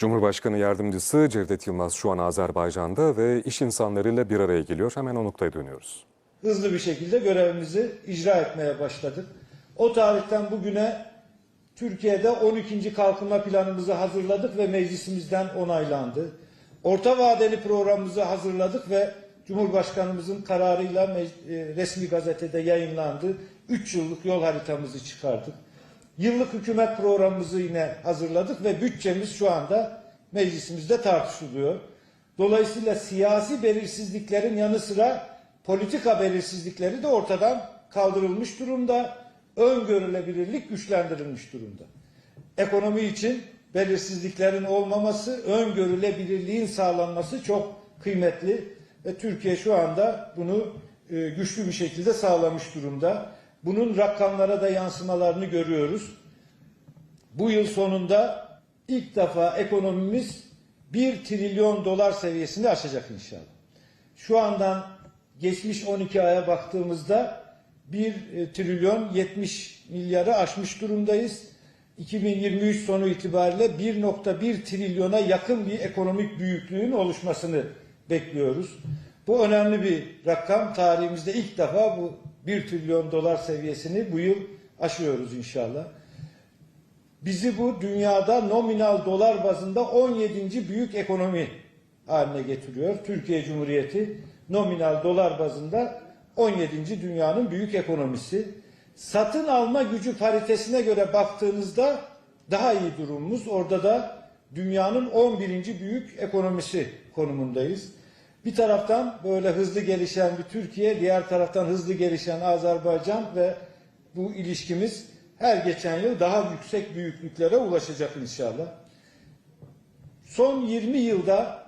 Cumhurbaşkanı Yardımcısı Cevdet Yılmaz şu an Azerbaycan'da ve iş insanlarıyla bir araya geliyor. Hemen o noktaya dönüyoruz. hızlı bir şekilde görevimizi icra etmeye başladık. O tarihten bugüne Türkiye'de 12. kalkınma planımızı hazırladık ve meclisimizden onaylandı. Orta vadeli programımızı hazırladık ve Cumhurbaşkanımızın kararıyla e, resmi gazetede yayınlandı. 3 yıllık yol haritamızı çıkardık. Yıllık hükümet programımızı yine hazırladık ve bütçemiz şu anda meclisimizde tartışılıyor. Dolayısıyla siyasi belirsizliklerin yanı sıra politika belirsizlikleri de ortadan kaldırılmış durumda. Öngörülebilirlik güçlendirilmiş durumda. Ekonomi için belirsizliklerin olmaması, öngörülebilirliğin sağlanması çok kıymetli ve Türkiye şu anda bunu e, güçlü bir şekilde sağlamış durumda. Bunun rakamlara da yansımalarını görüyoruz. Bu yıl sonunda ilk defa ekonomimiz 1 trilyon dolar seviyesini aşacak inşallah. Şu andan geçmiş 12 aya baktığımızda 1 e, trilyon 70 milyarı aşmış durumdayız. 2023 sonu itibariyle 1.1 trilyona yakın bir ekonomik büyüklüğün oluşmasını bekliyoruz. Bu önemli bir rakam. Tarihimizde ilk defa bu 1 trilyon dolar seviyesini bu yıl aşıyoruz inşallah. Bizi bu dünyada nominal dolar bazında 17. büyük ekonomi haline getiriyor. Türkiye Cumhuriyeti nominal dolar bazında 17. dünyanın büyük ekonomisi. Satın alma gücü paritesine göre baktığınızda daha iyi durumumuz. Orada da dünyanın 11. büyük ekonomisi konumundayız. Bir taraftan böyle hızlı gelişen bir Türkiye, diğer taraftan hızlı gelişen Azerbaycan ve bu ilişkimiz her geçen yıl daha yüksek büyüklüklere ulaşacak inşallah. Son 20 yılda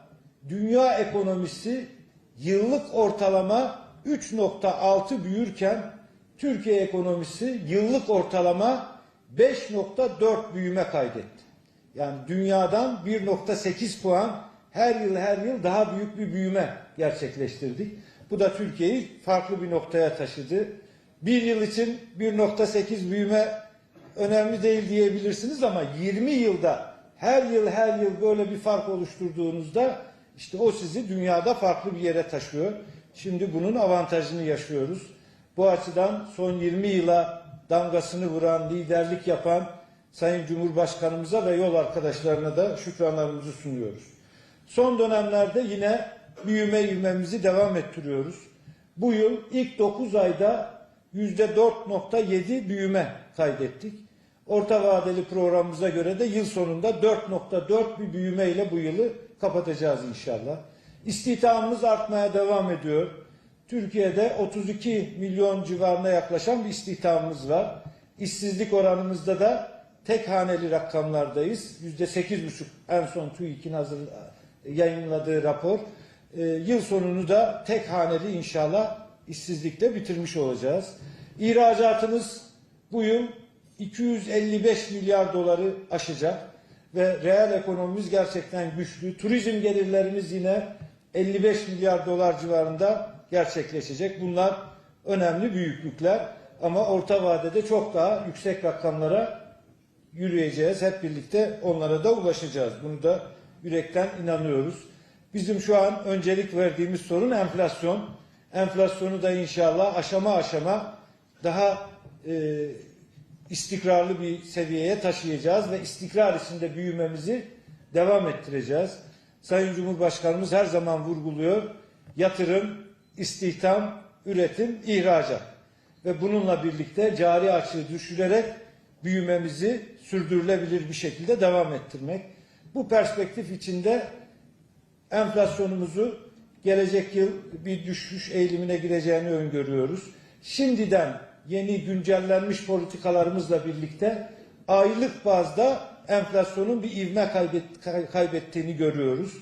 dünya ekonomisi yıllık ortalama 3.6 büyürken Türkiye ekonomisi yıllık ortalama 5.4 büyüme kaydetti. Yani dünyadan 1.8 puan her yıl her yıl daha büyük bir büyüme gerçekleştirdik. Bu da Türkiye'yi farklı bir noktaya taşıdı. Bir yıl için 1.8 büyüme önemli değil diyebilirsiniz ama 20 yılda her yıl her yıl böyle bir fark oluşturduğunuzda işte o sizi dünyada farklı bir yere taşıyor. Şimdi bunun avantajını yaşıyoruz. Bu açıdan son 20 yıla damgasını vuran, liderlik yapan Sayın Cumhurbaşkanımıza ve yol arkadaşlarına da şükranlarımızı sunuyoruz. Son dönemlerde yine büyüme ivmemizi devam ettiriyoruz. Bu yıl ilk 9 ayda %4.7 büyüme kaydettik. Orta vadeli programımıza göre de yıl sonunda 4.4 bir büyüme ile bu yılı kapatacağız inşallah. İstihdamımız artmaya devam ediyor. Türkiye'de 32 milyon civarına yaklaşan bir istihdamımız var. İşsizlik oranımızda da tek haneli rakamlardayız. %8,5 en son TÜİK'in hazır yayınladığı rapor. Ee, yıl sonunu da tek haneli inşallah işsizlikle bitirmiş olacağız. İhracatımız bu yıl 255 milyar doları aşacak ve reel ekonomimiz gerçekten güçlü. Turizm gelirlerimiz yine 55 milyar dolar civarında gerçekleşecek. Bunlar önemli büyüklükler ama orta vadede çok daha yüksek rakamlara yürüyeceğiz. Hep birlikte onlara da ulaşacağız. Bunu da yürekten inanıyoruz. Bizim şu an öncelik verdiğimiz sorun enflasyon. Enflasyonu da inşallah aşama aşama daha e, istikrarlı bir seviyeye taşıyacağız ve istikrar içinde büyümemizi devam ettireceğiz. Sayın Cumhurbaşkanımız her zaman vurguluyor. Yatırım, istihdam, üretim, ihracat. Ve bununla birlikte cari açığı düşürerek büyümemizi sürdürülebilir bir şekilde devam ettirmek. Bu perspektif içinde enflasyonumuzu gelecek yıl bir düşüş eğilimine gireceğini öngörüyoruz. Şimdiden yeni güncellenmiş politikalarımızla birlikte aylık bazda enflasyonun bir ivme kaybet, kay- kaybettiğini görüyoruz.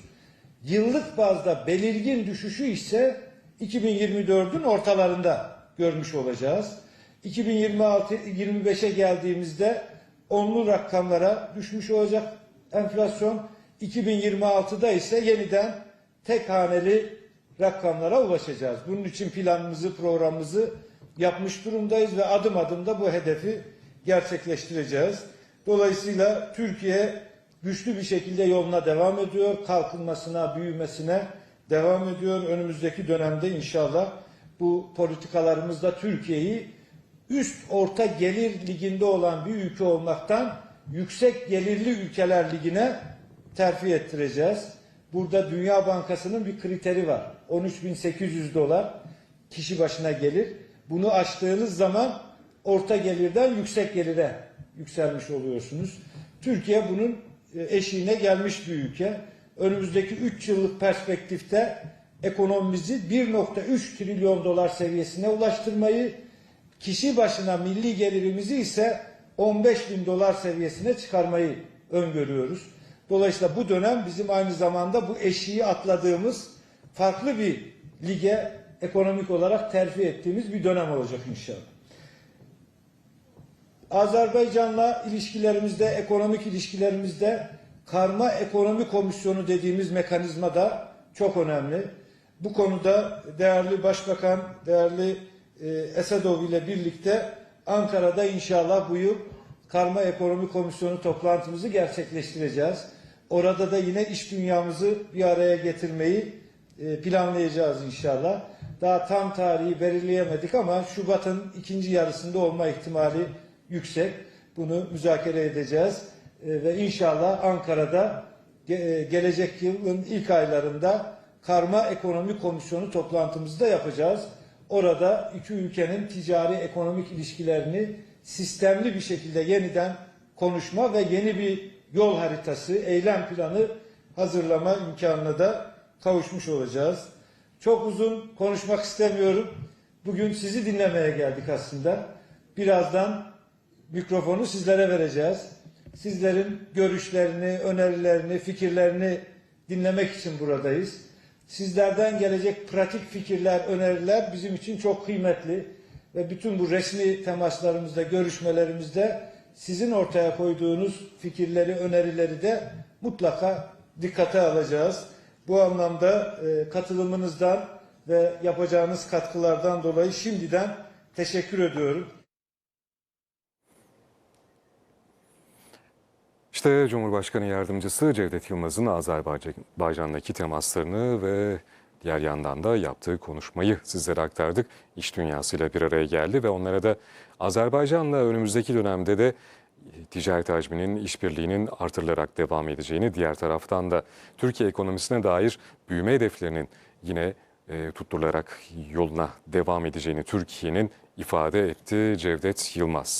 Yıllık bazda belirgin düşüşü ise 2024'ün ortalarında görmüş olacağız. 2026-25'e geldiğimizde onlu rakamlara düşmüş olacak enflasyon. 2026'da ise yeniden tek haneli rakamlara ulaşacağız. Bunun için planımızı, programımızı yapmış durumdayız ve adım adım da bu hedefi gerçekleştireceğiz. Dolayısıyla Türkiye güçlü bir şekilde yoluna devam ediyor. Kalkınmasına, büyümesine devam ediyor. Önümüzdeki dönemde inşallah bu politikalarımızda Türkiye'yi üst orta gelir liginde olan bir ülke olmaktan yüksek gelirli ülkeler ligine terfi ettireceğiz. Burada Dünya Bankası'nın bir kriteri var. 13.800 dolar kişi başına gelir. Bunu aştığınız zaman orta gelirden yüksek gelire yükselmiş oluyorsunuz. Türkiye bunun e, eşiğine gelmiş bir ülke. Önümüzdeki 3 yıllık perspektifte ekonomimizi 1.3 trilyon dolar seviyesine ulaştırmayı, kişi başına milli gelirimizi ise 15 bin dolar seviyesine çıkarmayı öngörüyoruz. Dolayısıyla bu dönem bizim aynı zamanda bu eşiği atladığımız farklı bir lige ekonomik olarak terfi ettiğimiz bir dönem olacak inşallah. Azerbaycan'la ilişkilerimizde, ekonomik ilişkilerimizde karma ekonomi komisyonu dediğimiz mekanizma da çok önemli. Bu konuda değerli Başbakan, değerli e, Esedov ile birlikte Ankara'da inşallah bu yıl karma ekonomi komisyonu toplantımızı gerçekleştireceğiz. Orada da yine iş dünyamızı bir araya getirmeyi e, planlayacağız inşallah. Daha tam tarihi belirleyemedik ama Şubat'ın ikinci yarısında olma ihtimali yüksek. Bunu müzakere edeceğiz. E, Ve inşallah Ankara'da e, gelecek yılın ilk aylarında Karma Ekonomi Komisyonu toplantımızı da yapacağız. Orada iki ülkenin ticari ekonomik ilişkilerini sistemli bir şekilde yeniden konuşma ve yeni bir yol haritası, eylem planı hazırlama imkanına da kavuşmuş olacağız. Çok uzun konuşmak istemiyorum. Bugün sizi dinlemeye geldik aslında. Birazdan mikrofonu sizlere vereceğiz. Sizlerin görüşlerini, önerilerini, fikirlerini dinlemek için buradayız. Sizlerden gelecek pratik fikirler, öneriler bizim için çok kıymetli ve bütün bu resmi temaslarımızda, görüşmelerimizde sizin ortaya koyduğunuz fikirleri, önerileri de mutlaka dikkate alacağız. Bu anlamda e, katılımınızdan ve yapacağınız katkılardan dolayı şimdiden teşekkür ediyorum. İşte Cumhurbaşkanı Yardımcısı Cevdet Yılmaz'ın Azerbaycan'daki temaslarını ve diğer yandan da yaptığı konuşmayı sizlere aktardık. İş dünyasıyla bir araya geldi ve onlara da Azerbaycan'la önümüzdeki dönemde de ticaret hacminin, işbirliğinin artırılarak devam edeceğini, diğer taraftan da Türkiye ekonomisine dair büyüme hedeflerinin yine e, tutturularak yoluna devam edeceğini Türkiye'nin ifade etti Cevdet Yılmaz.